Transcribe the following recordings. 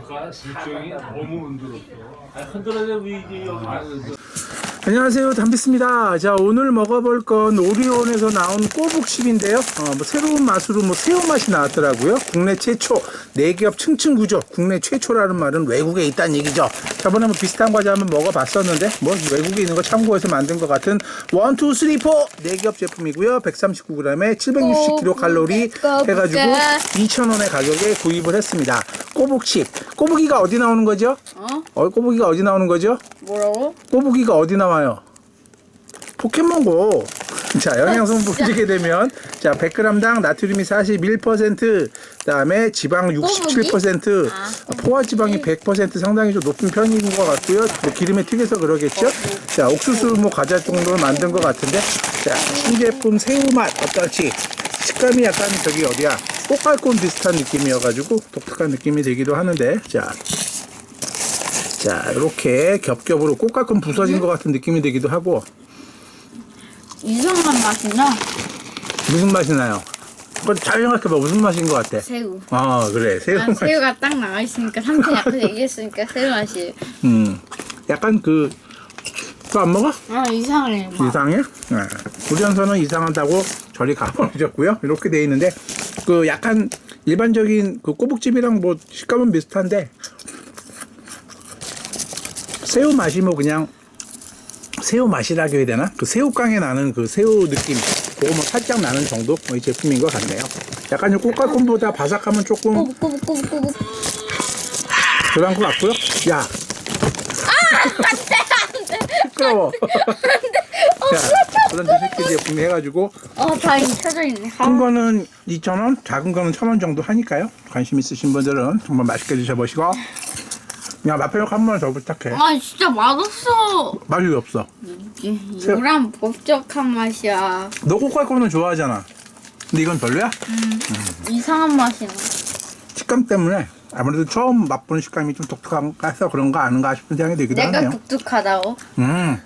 아까 실정이 너무 흔들었어. 아, 여기 안녕하세요. 담비스입니다. 자 오늘 먹어볼 건 오리온에서 나온 꼬북칩인데요. 어, 뭐 새로운 맛으로 뭐 새우 맛이 나왔더라고요. 국내 최초 내기업 층층 구조 국내 최초라는 말은 외국에 있다는 얘기죠. 저번에 뭐 비슷한 과자 한번 먹어봤었는데 뭐 외국에 있는 거 참고해서 만든 것 같은 원, 투, 쓰리, 포 내기업 제품이고요. 139g에 760kcal 해가지고 2,000원의 가격에 구입을 했습니다 꼬북칩 꼬북이가 어디 나오는 거죠? 어? 어, 꼬북이가 어디 나오는 거죠? 뭐라고? 꼬부기가 어디 나와요? 포켓몬고. 자, 영양성분 보시게 되면 자, 100g당 나트륨이 41%, 그다음에 지방 67%, 아, 포화 지방이 100% 상당히 좀 높은 편인 것 같고요. 뭐 기름에 튀겨서 그러겠죠. 자, 옥수수 뭐 과자 정도로 만든 것 같은데, 자, 신제품 새우 맛 어떨지. 식감이 약간 저기 어디야? 꽃갈콘 비슷한 느낌이어가지고 독특한 느낌이 되기도 하는데, 자, 자, 이렇게 겹겹으로 꽃갈콘 부서진 것 같은 느낌이 되기도 하고 이상한 맛이 나. 무슨 맛이 나요? 그거 잘 생각해봐 무슨 맛인 것 같아? 새우. 아 그래 새우 아, 맛. 새우가 딱 나와 있으니까 삼촌이 앞에서 얘기했으니까 새우 맛이. 음, 약간 그 그거 안 먹어? 아 이상해. 막. 이상해? 네. 우리 현서는 이상하다고 저리 가버리셨고요. 이렇게 돼 있는데 그 약간 일반적인 그 꼬북집이랑 뭐 식감은 비슷한데 새우 맛이 뭐 그냥 새우 맛이라고 해야 되나? 그 새우깡에 나는 그 새우 느낌 그거 뭐 살짝 나는 정도 뭐 이 제품인 것 같네요. 약간 이 꽃갈콘보다 바삭함은 조금 꼬북꼬북꼬북꼬북. 덜한 것 같고요. 야, 시끄러워. 자, 그런 드시키 제품 해가지고 어 다행히 켜져 있네. 큰 거는 2,000원, 작은 거는 1,000원 정도 하니까요. 관심 있으신 분들은 정말 맛있게 드셔보시고 야, 맛평 한번 더 부탁해. 아 진짜 맛없어. 맛이 왜 없어. 새우. 요란 법적한 맛이야. 너 꽃갈콘은 좋아하잖아. 근데 이건 별로야? 이상한 맛이 나. 식감 때문에 아무래도 처음 맛보는 식감이 좀 독특한가 해서 그런가 아는가 싶은 생각이 들기도 내가 하네요. 독특하다고. 음.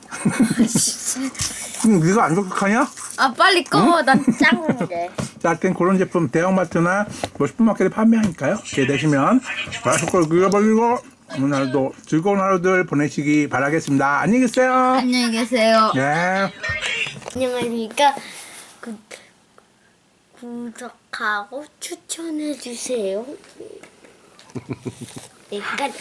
음, 네가 안 독특하냐? 아 빨리 꺼. 난 짱게. 자, 하여튼 그런 제품 대형마트나 뭐 슈퍼마켓에 판매하니까요. 기회 되시면 맛있걸 그려버리고 오늘도 즐거운 하루들 보내시기 바라겠습니다. 안녕히 계세요. 안녕히 계세요. 네. 안녕하십니까. 구, 구독하고 추천해 주세요. 여기까지.